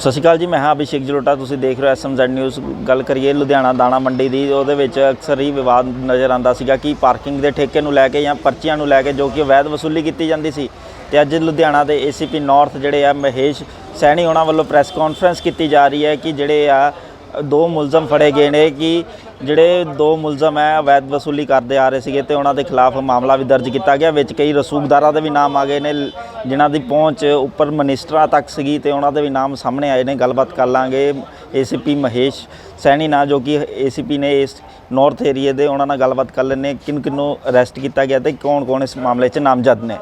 ਸਤਿ ਸ਼੍ਰੀ ਅਕਾਲ ਜੀ, ਮੈਂ ਹਾਂ ਅਭਿਸ਼ੇਕ ਜਲੋਟਾ, ਤੁਸੀਂ ਦੇਖ ਰਹੇ ਹੋ ਐਸਐਮਜ਼ੈਡ ਨਿਊਜ਼। ਗੱਲ ਕਰੀਏ ਲੁਧਿਆਣਾ ਦਾਣਾ ਮੰਡੀ ਦੀ, ਉਹਦੇ ਵਿੱਚ ਅਕਸਰ ਹੀ ਵਿਵਾਦ ਨਜ਼ਰ ਆਉਂਦਾ ਸੀਗਾ ਕਿ ਪਾਰਕਿੰਗ ਦੇ ਠੇਕੇ ਨੂੰ ਲੈ ਕੇ ਜਾਂ ਪਰਚੀਆਂ ਨੂੰ ਲੈ ਕੇ ਜੋ ਕਿ ਅਵੈਧ ਵਸੂਲੀ ਕੀਤੀ ਜਾਂਦੀ ਸੀ। ਤੇ ਅੱਜ ਲੁਧਿਆਣਾ ਦੇ ਏਸੀਪੀ ਨਾਰਥ ਜਿਹੜੇ ਆ, ਮਹੇਸ਼ ਸੈਣੀ ਉਹਨਾਂ ਵੱਲੋਂ ਪ੍ਰੈਸ ਕਾਨਫਰੰਸ ਕੀਤੀ ਜਾ ਰਹੀ ਹੈ ਕਿ ਜਿਹੜੇ ਆ, ਦੋ ਮੁਲਜ਼ਮ ਫੜੇ ਗਏ ਨੇ ਕਿ ਜਿਹੜੇ ਦੋ ਮੁਲਜ਼ਮ ਹੈ, ਅਵੈਧ ਵਸੂਲੀ ਕਰਦੇ ਆ ਰਹੇ ਸੀਗੇ ਤੇ ਉਹਨਾਂ ਦੇ ਖਿਲਾਫ ਮਾਮਲਾ ਵੀ ਦਰਜ ਕੀਤਾ ਗਿਆ, ਵਿੱਚ ਕਈ ਰਸੂਖਦਾਰਾਂ ਦੇ ਵੀ ਨਾਮ ਆ ਗਏ ਨੇ, ਜਿਨ੍ਹਾਂ ਦੀ ਪਹੁੰਚ ਉੱਪਰ ਮਨਿਸਟਰਾਂ ਤੱਕ ਸੀਗੀ ਤੇ ਉਹਨਾਂ ਦੇ ਵੀ ਨਾਮ ਸਾਹਮਣੇ ਆਏ ਨੇ, ਗੱਲਬਾਤ ਕਰ ਲਾਂਗੇ ਏਸੀਪੀ ਮਹੇਸ਼ ਸੈਣੀ ਨਾਲ, ਜੋ ਕਿ ਏਸੀਪੀ ਨੇ ਇਸ ਨਾਰਥ ਏਰੀਆ ਦੇ, ਉਹਨਾਂ ਨਾਲ ਗੱਲਬਾਤ ਕਰ ਲੈਣੇ ਕਿਨ ਕਿਨੂੰ ਅਰੈਸਟ ਕੀਤਾ ਗਿਆ ਤੇ ਕੌਣ ਕੌਣ ਇਸ ਮਾਮਲੇ 'ਚ ਨਾਮਜ਼ਦ ਨੇ।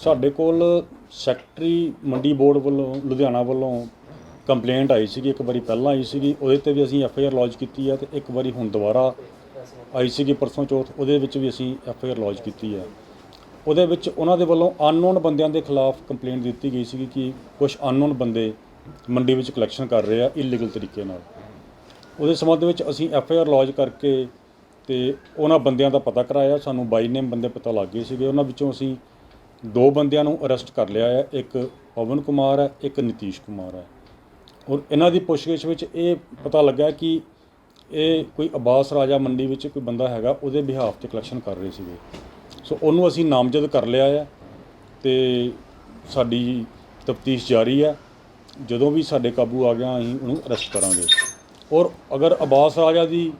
ਸਾਡੇ ਕੋਲ ਸੈਕਟਰੀ ਮੰਡੀ ਬੋਰਡ ਵੱਲੋਂ, ਲੁਧਿਆਣਾ ਵੱਲੋਂ ਕੰਪਲੇਂਟ ਆਈ ਸੀਗੀ, ਇੱਕ ਵਾਰੀ ਪਹਿਲਾਂ ਆਈ ਸੀਗੀ। ਉਹਦੇ ਤੇ ਵੀ ਅਸੀਂ ਐਫ ਆਈ ਆਰ ਲੌਂਚ ਕੀਤੀ ਹੈ ਤੇ ਇੱਕ ਵਾਰੀ ਹੁਣ ਦੁਬਾਰਾ ਆਈ ਸੀਗੀ ਪਰਸੋਂ ਚੌਥ, ਉਹਦੇ ਵਿੱਚ ਵੀ ਅਸੀਂ ਐਫ ਆਈ ਆਰ ਲੌਂਚ ਕੀਤੀ ਹੈ ਉਹਦੇ ਵਿੱਚ ਉਹਨਾਂ ਦੇ ਵੱਲੋਂ ਅਨਨੋਨ ਬੰਦਿਆਂ ਦੇ ਖਿਲਾਫ ਕੰਪਲੇਂਟ ਦਿੱਤੀ ਗਈ ਸੀਗੀ ਕਿ ਕੁਝ ਅਨਨੋਨ ਬੰਦੇ ਮੰਡੀ ਵਿੱਚ ਕਲੈਕਸ਼ਨ ਕਰ ਰਹੇ ਆ ਇਲੀਗਲ ਤਰੀਕੇ ਨਾਲ। ਉਹਦੇ ਸੰਬੰਧ ਵਿੱਚ ਅਸੀਂ ਐਫ ਆਈ ਆਰ ਲੌਂਚ ਕਰਕੇ ਤੇ ਉਹਨਾਂ ਬੰਦਿਆਂ ਦਾ ਪਤਾ ਕਰਾਇਆ। ਸਾਨੂੰ ਬਾਈ ਨੇਮ ਬੰਦੇ ਪਤਾ ਲੱਗ ਗਏ ਸੀਗੇ। ਉਹਨਾਂ ਵਿੱਚੋਂ ਅਸੀਂ ਦੋ ਬੰਦਿਆਂ ਨੂੰ ਅਰੈਸਟ ਕਰ ਲਿਆ ਹੈ। ਇੱਕ ਪਵਨ ਕੁਮਾਰ ਹੈ, ਇੱਕ ਨਿਤੀਸ਼ ਕੁਮਾਰ ਹੈ। ਔਰ ਇਹਨਾਂ ਦੀ ਪੁੱਛਗਿੱਛ ਵਿੱਚ ਇਹ ਪਤਾ ਲੱਗਾ ਕਿ ਇਹ ਕੋਈ ਅਬਾਸ ਰਾਜਾ ਮੰਡੀ ਵਿੱਚ ਕੋਈ ਬੰਦਾ ਹੈਗਾ, ਉਹਦੇ ਬਿਹਾਫ ਤੇ ਕਲੈਕਸ਼ਨ ਕਰ ਰਹੇ ਸੀਗੇ। ਸੋ ਉਹਨੂੰ ਅਸੀਂ ਨਾਮਜ਼ਦ ਕਰ ਲਿਆ ਹੈ ਤੇ ਸਾਡੀ ਤਫਤੀਸ਼ ਜਾਰੀ ਹੈ। ਜਦੋਂ ਵੀ ਸਾਡੇ ਕਾਬੂ ਆ ਗਿਆ, ਅਸੀਂ ਉਹਨੂੰ ਅਰੈਸਟ ਕਰਾਂਗੇ। ਔਰ ਅਗਰ ਅਬਾਸ ਰਾਜਾ ਦੀ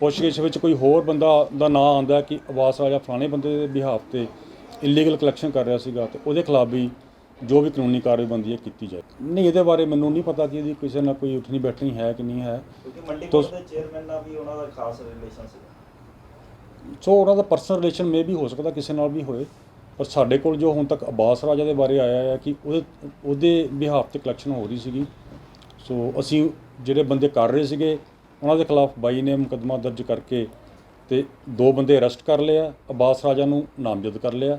ਪੁੱਛਗਿੱਛ ਵਿੱਚ ਕੋਈ ਹੋਰ ਬੰਦਾ ਦਾ ਨਾਂ ਆਉਂਦਾ ਕਿ ਅਬਾਸ ਰਾਜਾ ਫਲਾਣੇ ਬੰਦੇ ਦੇ ਬਿਹਾਫ ਤੇ ਇਲੀਗਲ ਕਲੈਕਸ਼ਨ ਕਰ ਰਿਹਾ ਸੀਗਾ ਤੇ ਉਹਦੇ ਖਿਲਾਫ ਵੀ ਜੋ ਵੀ ਕਾਨੂੰਨੀ ਕਾਰਵਾਈ ਬਣਦੀ ਹੈ ਕੀਤੀ ਜਾਏ। ਨਹੀਂ ਇਹਦੇ ਬਾਰੇ ਮੈਨੂੰ ਨਹੀਂ ਪਤਾ ਕਿ ਇਹਦੀ ਕਿਸੇ ਨਾਲ ਕੋਈ ਉੱਠਣੀ ਬੈਠਣੀ ਹੈ ਕਿ ਨਹੀਂ ਹੈ। ਕਿਉਂਕਿ ਮੰਡੀ ਦੇ ਚੇਅਰਮੈਨ ਨਾਲ ਵੀ ਉਹਨਾਂ ਦਾ ਖਾਸ ਰਿਲੇਸ਼ਨ ਸੀ ਸੋ ਉਹਨਾਂ ਦਾ ਪਰਸਨਲ ਰਿਲੇਸ਼ਨ ਮੇ ਵੀ ਹੋ ਸਕਦਾ ਕਿਸੇ ਨਾਲ ਵੀ ਹੋਏ। ਪਰ ਸਾਡੇ ਕੋਲ ਜੋ ਹੁਣ ਤੱਕ ਅਬਾਸ ਰਾਜਾ ਦੇ ਬਾਰੇ ਆਇਆ ਹੈ ਕਿ ਉਹਦੇ ਉਹਦੇ ਬਿਹਾਫ ਤੇ ਕਲੈਕਸ਼ਨ ਹੋ ਰਹੀ ਸੀਗੀ। ਸੋ ਅਸੀਂ ਜਿਹੜੇ ਬੰਦੇ ਕਰ ਰਹੇ ਸੀਗੇ ਉਹਨਾਂ ਦੇ ਖਿਲਾਫ ਬਾਈ ਨੇ ਮੁਕੱਦਮਾ ਦਰਜ ਕਰਕੇ ਤੇ ਦੋ ਬੰਦੇ ਅਰੈਸਟ ਕਰ ਲਿਆ ਅਬਾਸ ਰਾਜਾ ਨੂੰ ਨਾਮਜ਼ਦ ਕਰ ਲਿਆ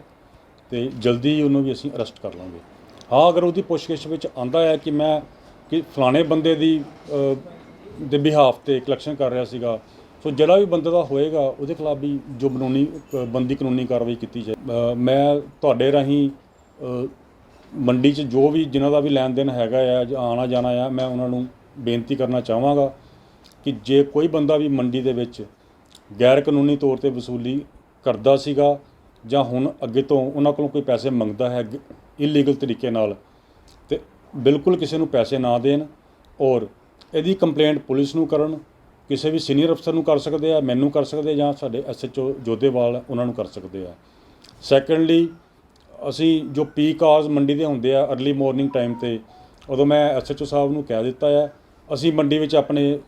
ਤੇ ਜਲਦੀ ਹੀ ਉਹਨੂੰ ਵੀ ਅਸੀਂ ਅਰੈਸਟ ਕਰ ਲਾਂਗੇ। ਹਾਂ, ਅਗਰ ਉਹਦੀ ਪੁੱਛਗਿੱਛ ਵਿੱਚ ਆਂਦਾ ਹੈ ਕਿ ਮੈਂ, ਕਿ ਫਲਾਣੇ ਬੰਦੇ ਦੀ ਦੇ ਬਿਹਾਫ ਤੇ ਕਲੈਕਸ਼ਨ ਕਰ ਰਿਹਾ ਸੀਗਾ, ਸੋ ਜਿਹੜਾ ਵੀ ਬੰਦੇ ਦਾ ਹੋਏਗਾ, ਉਹਦੇ ਖਿਲਾਫ ਵੀ ਜੋ ਕਾਨੂੰਨੀ ਬੰਦੀ ਕਾਨੂੰਨੀ ਕਾਰਵਾਈ ਕੀਤੀ ਜਾਏ। ਮੈਂ ਤੁਹਾਡੇ ਰਾਹੀਂ ਮੰਡੀ 'ਚ ਜੋ ਵੀ ਜਿਨ੍ਹਾਂ ਦਾ ਵੀ ਲੈਣ ਦੇਣ ਹੈਗਾ ਆ ਜਾਂ ਆਣਾ ਜਾਣਾ ਆ, ਮੈਂ ਉਹਨਾਂ ਨੂੰ ਬੇਨਤੀ ਕਰਨਾ ਚਾਹਾਂਗਾ ਕਿ ਜੇ ਕੋਈ ਬੰਦਾ ਵੀ ਮੰਡੀ ਦੇ ਵਿੱਚ ਗੈਰ ਕਾਨੂੰਨੀ ਤੌਰ ਤੇ ਵਸੂਲੀ ਕਰਦਾ ਸੀਗਾ ਜਾਂ ਹੁਣ ਅੱਗੇ ਤੋਂ ਉਹਨਾਂ ਕੋਲੋਂ ਕੋਈ ਪੈਸੇ ਮੰਗਦਾ ਹੈ ਇਲੀਗਲ ਤਰੀਕੇ ਨਾਲ ਤੇ ਬਿਲਕੁਲ ਕਿਸੇ ਨੂੰ ਪੈਸੇ ਨਾ ਦੇਣ ਔਰ ਇਹਦੀ ਕੰਪਲੇਂਟ ਪੁਲਿਸ ਨੂੰ ਕਰਨ, ਕਿਸੇ ਵੀ ਸੀਨੀਅਰ ਅਫਸਰ ਨੂੰ ਕਰ ਸਕਦੇ ਆ, ਮੈਨੂੰ ਕਰ ਸਕਦੇ ਜਾਂ ਸਾਡੇ ਐਸਐਚਓ ਜੋਧੇਵਾਲ ਉਹਨਾਂ ਨੂੰ ਕਰ ਸਕਦੇ ਆ। ਸੈਕੰਡਲੀ ਅਸੀਂ ਜੋ ਪੀਕ ਆਵਰਸ ਮੰਡੀ ਦੇ ਹੁੰਦੇ ਆ अर्ਲੀ ਮਾਰਨਿੰਗ ਟਾਈਮ ਤੇ, ਉਦੋਂ ਮੈਂ ਐਸਐਚਓ ਸਾਹਿਬ ਨੂੰ ਕਹਿ ਦਿੱਤਾ ਹੈ ਅਸੀਂ ਮੰਡੀ ਵਿੱਚ ਆਪਣੇ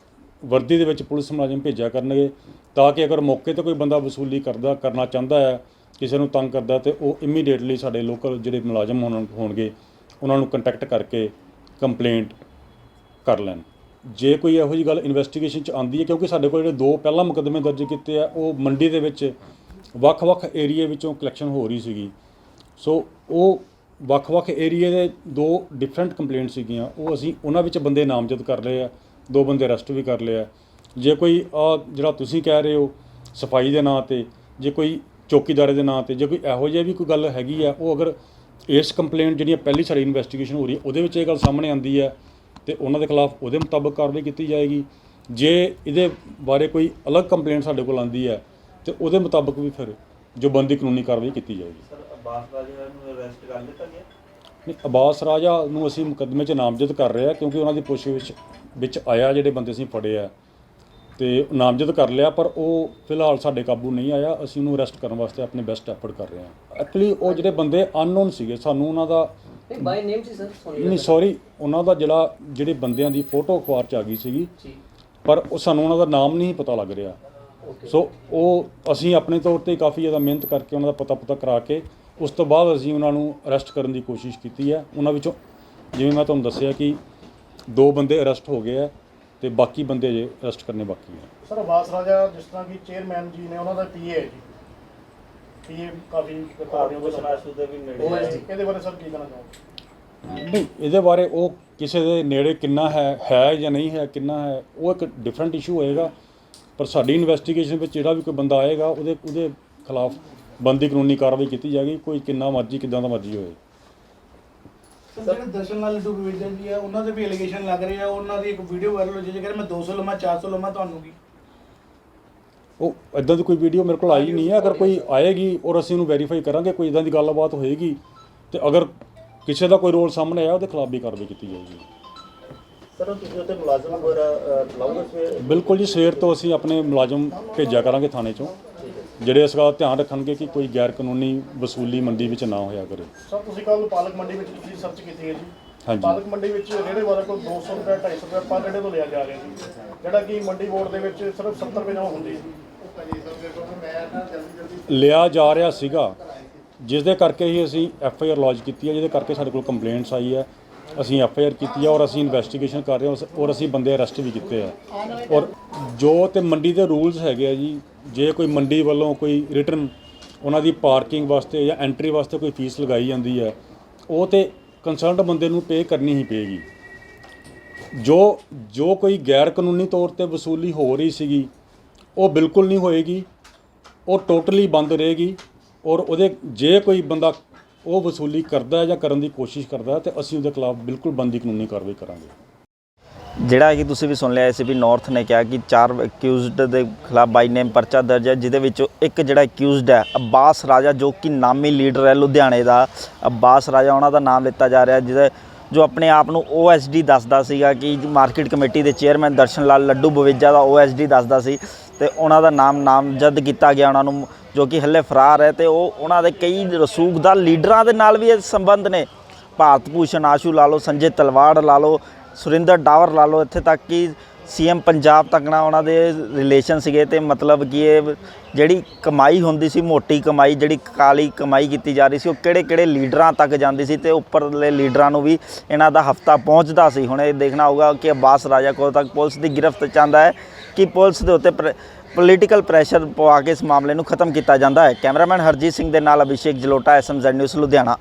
ਵਰਦੀ ਦੇ ਵਿੱਚ ਪੁਲਿਸ ਮੁਲਾਜ਼ਮ ਭੇਜਿਆ ਕਰਨਗੇ ਤਾਂ ਕਿ ਅਗਰ ਮੌਕੇ ਤੇ ਕੋਈ ਬੰਦਾ ਵਸੂਲੀ ਕਰਦਾ, ਕਰਨਾ ਚਾਹੁੰਦਾ ਹੈ, ਕਿਸੇ ਨੂੰ ਤੰਗ ਕਰਦਾ ਤੇ ਉਹ ਇਮੀਡੀਏਟਲੀ ਸਾਡੇ ਲੋਕਲ ਜਿਹੜੇ ਮੁਲਾਜ਼ਮ ਹੋਣ, ਹੋਣਗੇ, ਉਹਨਾਂ ਨੂੰ ਕੰਟੈਕਟ ਕਰਕੇ ਕੰਪਲੇਂਟ ਕਰ ਲੈਣ। ਜੇ ਕੋਈ ਇਹੋ ਜਿਹੀ ਗੱਲ ਇਨਵੈਸਟੀਗੇਸ਼ਨ ਚ ਆਉਂਦੀ ਹੈ, ਕਿਉਂਕਿ ਸਾਡੇ ਕੋਲ ਜਿਹੜੇ ਦੋ ਪਹਿਲਾਂ ਮੁਕੱਦਮੇ ਦਰਜ ਕੀਤੇ ਆ, ਉਹ ਮੰਡੀ ਦੇ ਵਿੱਚ ਵੱਖ-ਵੱਖ ਏਰੀਏ ਵਿੱਚੋਂ ਕਲੈਕਸ਼ਨ ਹੋ ਰਹੀ ਸੀਗੀ। ਸੋ ਉਹ ਵੱਖ-ਵੱਖ ਏਰੀਏ ਦੇ ਦੋ ਡਿਫਰੈਂਟ ਕੰਪਲੇਂਟ ਸੀਗੀਆਂ। ਉਹ ਅਸੀਂ ਉਹਨਾਂ ਵਿੱਚ ਬੰਦੇ ਨਾਮਜ਼ਦ ਕਰ ਲਏ ਆ, ਦੋ ਬੰਦੇ ਅਰੈਸਟ ਵੀ ਕਰ ਲਏ ਆ। ਜੇ ਕੋਈ ਆ ਜਿਹੜਾ ਤੁਸੀਂ ਕਹਿ ਰਹੇ ਹੋ ਸਫ਼ਾਈ ਦੇ ਨਾਂ ਤੇ ਜੇ ਕੋਈ ਚੌਕੀਦਾਰੇ ਦੇ ਨਾਂ ਤੇ ਜੇ ਕੋਈ ਇਹੋ ਜਿਹੀ ਵੀ ਕੋਈ ਗੱਲ ਹੈਗੀ ਆ ਉਹ ਅਗਰ ਇਸ ਕੰਪਲੇਂਟ ਜਿਹੜੀ ਪਹਿਲੀ ਸਾਡੀ ਇਨਵੈਸਟੀਗੇਸ਼ਨ ਹੋ ਰਹੀ ਹੈ ਉਹਦੇ ਵਿੱਚ ਇਹ ਗੱਲ ਸਾਹਮਣੇ ਆਉਂਦੀ ਹੈ ਤੇ ਉਹਨਾਂ ਦੇ ਖਿਲਾਫ ਉਹਦੇ ਮੁਤਾਬਕ ਕਾਰਵਾਈ ਕੀਤੀ ਜਾਏਗੀ। ਜੇ ਇਹਦੇ ਬਾਰੇ ਕੋਈ ਅਲੱਗ ਕੰਪਲੇਂਟ ਸਾਡੇ ਕੋਲ ਆਉਂਦੀ ਹੈ ਤੇ ਉਹਦੇ ਮੁਤਾਬਕ ਵੀ ਫਿਰ ਜੋ ਬੰਦੀ ਕਾਨੂੰਨੀ ਕਾਰਵਾਈ ਕੀਤੀ ਜਾਏਗੀ। ਸਰ ਅਬਾਸ ਰਾਜਾ ਨੂੰ ਅਰੈਸਟ ਕਰ ਲਿੱਤਾ ਗਿਆ? ਨਹੀਂ, ਅਬਾਸ ਰਾਜਾ ਨੂੰ ਅਸੀਂ ਮੁਕੱਦਮੇ 'ਚ ਨਾਮਜ਼ਦ ਕਰ ਰਹੇ ਆ ਕਿਉਂਕਿ ਉਹਨਾਂ ਦੀ ਪੁੱਛ ਵਿੱਚ ਵਿੱਚ ਆਇਆ ਜਿਹੜੇ ਬੰਦੇ ਅਸੀਂ ਫੜੇ ਆ। ਤੇ ਨਾਮਜ਼ਦ ਕਰ ਲਿਆ ਪਰ ਉਹ ਫਿਲਹਾਲ ਸਾਡੇ ਕਾਬੂ ਨਹੀਂ ਆਇਆ। ਅਸੀਂ ਉਹਨੂੰ ਅਰੈਸਟ ਕਰਨ ਵਾਸਤੇ ਆਪਣੇ ਬੈਸਟ ਐਫਰਟ ਕਰ ਰਹੇ ਹਾਂ। ਐਕਚੁਅਲੀ ਉਹ ਜਿਹੜੇ ਬੰਦੇ ਅਨਨੋਨ ਸੀਗੇ ਸਾਨੂੰ ਉਹਨਾਂ ਦਾ ਨਹੀਂ ਬਾਈ ਨੇਮ ਸੀ ਸਰ ਸੋਨੀ ਨਹੀਂ ਸੌਰੀ ਉਹਨਾਂ ਦਾ ਜਿਹੜਾ ਜਿਹੜੇ ਬੰਦਿਆਂ ਦੀ ਫੋਟੋ ਅਖਬਾਰ 'ਚ ਆ ਗਈ ਸੀਗੀ ਜੀ। ਪਰ ਉਹ ਸਾਨੂੰ ਉਹਨਾਂ ਦਾ ਨਾਮ ਨਹੀਂ ਪਤਾ ਲੱਗ ਰਿਹਾ। ਸੋ ਉਹ ਅਸੀਂ ਆਪਣੇ ਤੌਰ ਤੇ ਕਾਫੀ ਜ਼ਿਆਦਾ ਮਿਹਨਤ ਕਰਕੇ ਉਹਨਾਂ ਦਾ ਪਤਾ ਪਤਾ ਕਰਾ ਕੇ ਉਸ ਤੋਂ ਬਾਅਦ ਅਸੀਂ ਉਹਨਾਂ ਨੂੰ ਅਰੈਸਟ ਕਰਨ ਦੀ ਕੋਸ਼ਿਸ਼ ਕੀਤੀ ਹੈ। ਉਹਨਾਂ ਵਿੱਚੋਂ ਜਿਵੇਂ ਮੈਂ ਤੁਹਾਨੂੰ ਦੱਸਿਆ ਕਿ ਦੋ ਬੰਦੇ ਅਰੈਸਟ ਹੋ ਗਏ ਆ ਤੇ ਬਾਕੀ ਬੰਦੇ ਜੇ ਅਰੈਸਟ ਕਰਨੇ ਬਾਕੀ ਹੈ ਸਰ ਆਵਾਸ ਰਾਜਾ ਜਿਸ ਤਰ੍ਹਾਂ ਕਿ ਚੇਅਰਮੈਨ ਜੀ ਨੇ ਉਹਨਾਂ ਦਾ ਪੀਏ ਹੈ ਜੀ। ਪੀਏ ਕਾਫੀ ਵਪਾਰੀਆਂ ਦੇ ਸਮਾਜ ਦੇ ਵੀ ਨੇੜੇ ਇਹਦੇ ਬਾਰੇ ਸਰ ਕੀ ਕਹਿਣਾ ਚਾਹੋਗੇ? ਨਹੀਂ ਇਹਦੇ ਬਾਰੇ ਉਹ ਕਿਸੇ ਦੇ ਨੇੜੇ ਕਿੰਨਾ ਹੈ ਹੈ ਜਾਂ ਨਹੀਂ ਹੈ ਕਿੰਨਾ ਹੈ ਉਹ ਇੱਕ ਡਿਫਰੈਂਟ ਇਸ਼ੂ ਹੋਏਗਾ। ਪਰ ਸਾਡੀ ਇਨਵੈਸਟੀਗੇਸ਼ਨ ਵਿੱਚ ਜਿਹੜਾ ਵੀ ਕੋਈ ਬੰਦਾ ਆਏਗਾ ਉਹਦੇ ਉਹਦੇ ਖਿਲਾਫ ਬੰਦੀ ਕਾਨੂੰਨੀ ਕਾਰਵਾਈ ਕੀਤੀ ਜਾਏਗੀ। ਕੋਈ ਕਿੰਨਾ ਮਰਜ਼ੀ ਕਿਦਾਂ ਦਾ ਮਰਜ਼ੀ ਹੋਏ। ਸਰ ਜਿਹੜੇ ਦਰਸ਼ਨ ਵਿਵੇਜਨ ਜੀ ਆ ਉਹਨਾਂ ਦੇ ਵੀ ਐਲੀਗੇਸ਼ਨ ਲੱਗ ਰਹੇ ਆ ਉਹਨਾਂ ਦੀ ਇੱਕ ਵੀਡੀਓ ਵਾਇਰਲ ਹੋ ਜਿਹਦੇ ਕਹਿੰਦੇ ਮੈਂ 200 ਲਵਾਂ 400 ਲਵਾਂ ਤੁਹਾਨੂੰ ਕੀ ਉਹ ਇਦਾਂ ਦੀ ਕੋਈ ਵੀਡੀਓ ਮੇਰੇ ਕੋਲ ਆਈ ਨਹੀਂ ਹੈ ਅਗਰ ਕੋਈ ਆਏਗੀ ਔਰ ਅਸੀਂ ਉਹਨੂੰ ਵੈਰੀਫਾਈ ਕਰਾਂਗੇ ਕੋਈ ਇਦਾਂ ਦੀ ਗੱਲਬਾਤ ਹੋਏਗੀ ਤੇ ਅਗਰ ਕਿਸੇ ਦਾ ਕੋਈ ਰੋਲ ਸਾਹਮਣੇ ਆਇਆ ਉਹਦੇ ਖਿਲਾਫ ਵੀ ਕਾਰਵਾਈ ਕੀਤੀ ਜਾਏਗੀ। ਸਰ ਤੁਸੀਂ ਉੱਤੇ ਮੁਲਾਜ਼ਮ ਵਗੈਰਾ ਲਾਉਂਗੇ ਬਿਲਕੁਲ ਜੀ ਸਵੇਰ ਤੋਂ ਅਸੀਂ ਆਪਣੇ ਮੁਲਾਜ਼ਮ ਭੇਜਿਆ ਕਰਾਂਗੇ ਥਾਣੇ ਚੋਂ। ਜਿਹੜੇ ਇਸ ਗੱਲ ਧਿਆਨ ਰੱਖਣਗੇ ਕਿ ਕੋਈ ਗੈਰ ਕਾਨੂੰਨੀ ਵਸੂਲੀ ਮੰਡੀ ਵਿੱਚ ਨਾ ਹੋਇਆ ਕਰੇ। ਸਰ ਤੁਸੀਂ ਕੱਲ ਪਾਲਕ ਮੰਡੀ ਵਿੱਚ ਤੁਸੀਂ ਸਰਚ ਕੀਤੀ ਹੈ ਜੀ। ਹਾਂਜੀ। ਪਾਲਕ ਮੰਡੀ ਵਿੱਚ ਰੇੜੇ ਵਾਲਾ ਕੋਲ 200 ਰੁਪਏ 250 ਰੁਪਏ ਪਰ ਰੇੜੇ ਤੋਂ ਲਿਆ ਜਾ ਰਿਹਾ ਜੀ। ਜਿਹੜਾ ਕਿ ਮੰਡੀ ਬੋਰਡ ਦੇ ਵਿੱਚ ਸਿਰਫ 70 ਰੁਪਏ ਜਮ੍ਹਾਂ ਹੁੰਦੀ ਹੈ ਲਿਆ ਜਾ ਰਿਹਾ ਸੀਗਾ ਜਿਸ ਦੇ ਕਰਕੇ ਹੀ ਅਸੀਂ ਐਫ ਆਈ ਆਰ ਲੌਜ ਕੀਤੀ ਹੈ ਜਿਹਦੇ ਕਰਕੇ ਸਾਡੇ ਕੋਲ ਕੰਪਲੇਂਟਸ ਆਈ ਹੈ। ਅਸੀਂ ਐਫ ਆਈ ਆਰ ਕੀਤੀ ਹੈ ਔਰ ਅਸੀਂ ਇਨਵੈਸਟੀਗੇਸ਼ਨ ਕਰ ਰਹੇ ਹਾਂ, ਔਰ ਅਸੀਂ ਬੰਦੇ ਅਰੈਸਟ ਵੀ ਕੀਤੇ ਆ। ਔਰ ਜੋ ਤੇ ਮੰਡੀ ਦੇ ਰੂਲਸ ਹੈਗੇ ਆ ਜੀ, ਜੇ ਕੋਈ ਮੰਡੀ ਵੱਲੋਂ ਕੋਈ ਰਿਟਰਨ ਉਹਨਾਂ ਦੀ ਪਾਰਕਿੰਗ ਵਾਸਤੇ ਜਾਂ ਐਂਟਰੀ ਵਾਸਤੇ ਕੋਈ ਫੀਸ ਲਗਾਈ ਜਾਂਦੀ ਹੈ ਉਹ ਤੇ ਕੰਸਰਨਡ ਬੰਦੇ ਨੂੰ ਪੇ ਕਰਨੀ ਹੀ ਪਏਗੀ। ਜੋ ਜੋ ਕੋਈ ਗੈਰ ਕਾਨੂੰਨੀ ਤੌਰ ਤੇ ਵਸੂਲੀ ਹੋ ਰਹੀ ਸੀਗੀ, ਉਹ ਬਿਲਕੁਲ ਨਹੀਂ ਹੋਏਗੀ, ਉਹ ਟੋਟਲੀ ਬੰਦ ਰਹੇਗੀ, ਔਰ ਉਹਦੇ, ਜੇ ਕੋਈ ਬੰਦਾ ਉਹ ਵਸੂਲੀ ਕਰਦਾ ਹੈ ਜਾਂ ਕਰਨ ਦੀ ਕੋਸ਼ਿਸ਼ ਕਰਦਾ ਹੈ ਤੇ ਅਸੀਂ ਉਹਦੇ ਖਿਲਾਫ ਬਿਲਕੁਲ ਬੰਦੀ ਕਾਨੂੰਨੀ ਕਾਰਵਾਈ ਕਰਾਂਗੇ। ਜਿਹੜਾ ਕਿ ਤੁਸੀਂ ਵੀ ਸੁਣ ਲਿਆ ਸੀ ਵੀ ਨਾਰਥ ਨੇ ਕਿਹਾ ਕਿ ਚਾਰ ਅਕਿਊਜ਼ਡ ਦੇ ਖਿਲਾਫ ਬਾਈ ਨੇਮ ਪਰਚਾ ਦਰਜ ਹੈ, ਜਿਹਦੇ ਵਿੱਚੋਂ ਇੱਕ ਜਿਹੜਾ ਅਕਿਊਜ਼ਡ ਹੈ ਅબ્ਬਾਸ ਰਾਜਾ ਜੋ ਕਿ ਨਾਮੀ ਲੀਡਰ ਹੈ ਲੁਧਿਆਣੇ ਦਾ। ਅਬਾਸ ਰਾਜਾ ਉਹਨਾਂ ਦਾ ਨਾਮ ਲਿੱਤਾ ਜਾ ਰਿਹਾ, ਜਿਹਦੇ ਜੋ ਆਪਣੇ ਆਪ ਨੂੰ OSD ਦੱਸਦਾ ਸੀਗਾ ਕਿ ਮਾਰਕੀਟ ਕਮੇਟੀ ਦੇ ਚੇਅਰਮੈਨ ਦਰਸ਼ਨ ਲਾਲ ਲੱਡੂ ਬਵੇਜਾ ਦਾ OSD ਦੱਸਦਾ ਸੀ। ਤੇ ਉਹਨਾਂ ਦਾ ਨਾਮ ਨਾਮਜ਼ਦ ਕੀਤਾ ਗਿਆ ਉਹਨਾਂ ਨੂੰ, ਜੋ ਕਿ ਹੱਲੇ ਫਰਾਰ ਹੈ ਤੇ ਉਹ ਉਹਨਾਂ ਦੇ ਕਈ ਰਸੂਖ ਲੀਡਰਾਂ ਦੇ ਨਾਲ ਵੀ ਇਹ ਸੰਬੰਧ ਨੇ। ਭਾਰਤ ਭੂਸ਼ਣ ਆਸ਼ੂ ਲਾ ਲਓ, ਸੰਜੇ ਤਲਵਾੜ ਲਾ ਲਓ, ਸੁਰਿੰਦਰ ਡਾਵਰ ਲਾ ਲਓ, ਇੱਥੇ ਤੱਕ ਕਿ ਸੀਐਮ ਪੰਜਾਬ ਤੱਕ ਨਾਲ ਉਹਨਾਂ ਦੇ ਰਿਲੇਸ਼ਨ ਸੀਗੇ ਤੇ ਮਤਲਬ ਕਿ ਇਹ ਜਿਹੜੀ ਕਮਾਈ ਹੁੰਦੀ ਸੀ, ਮੋਟੀ ਕਮਾਈ, ਜਿਹੜੀ ਕਾਲੀ ਕਮਾਈ ਕੀਤੀ ਜਾ ਰਹੀ ਸੀ, ਉਹ ਕਿਹੜੇ ਕਿਹੜੇ ਲੀਡਰਾਂ ਤੱਕ ਜਾਂਦੀ ਸੀ ਤੇ ਉੱਪਰਲੇ ਲੀਡਰਾਂ ਨੂੰ ਵੀ ਇਹਨਾਂ ਦਾ ਹਫਤਾ ਪਹੁੰਚਦਾ ਸੀ। ਹੁਣ ਇਹ ਦੇਖਣਾ ਹੋਊਗਾ ਕਿ ਅਬਾਸ ਰਾਜਾ ਕੋਲ ਤੱਕ ਪੁਲਿਸ ਦੀ ਗ੍ਰਿਫਤ ਚਾਹੁੰਦਾ ਹੈ ਕਿ ਪੁਲਿਸ ਦੇ ਉੱਤੇ ਪੋਲੀਟੀਕਲ ਪ੍ਰੈਸ਼ਰ ਪਵਾ ਕੇ ਇਸ ਮਾਮਲੇ ਨੂੰ ਖਤਮ ਕੀਤਾ ਜਾਂਦਾ ਹੈ। ਕੈਮਰਾਮੈਨ ਹਰਜੀਤ ਸਿੰਘ ਦੇ ਨਾਲ ਅਭਿਸ਼ੇਕ ਜਲੋਟਾ ਐਸਐਮਜ਼ੈਡ ਨਿਊਜ਼ ਲੁਧਿਆਣਾ।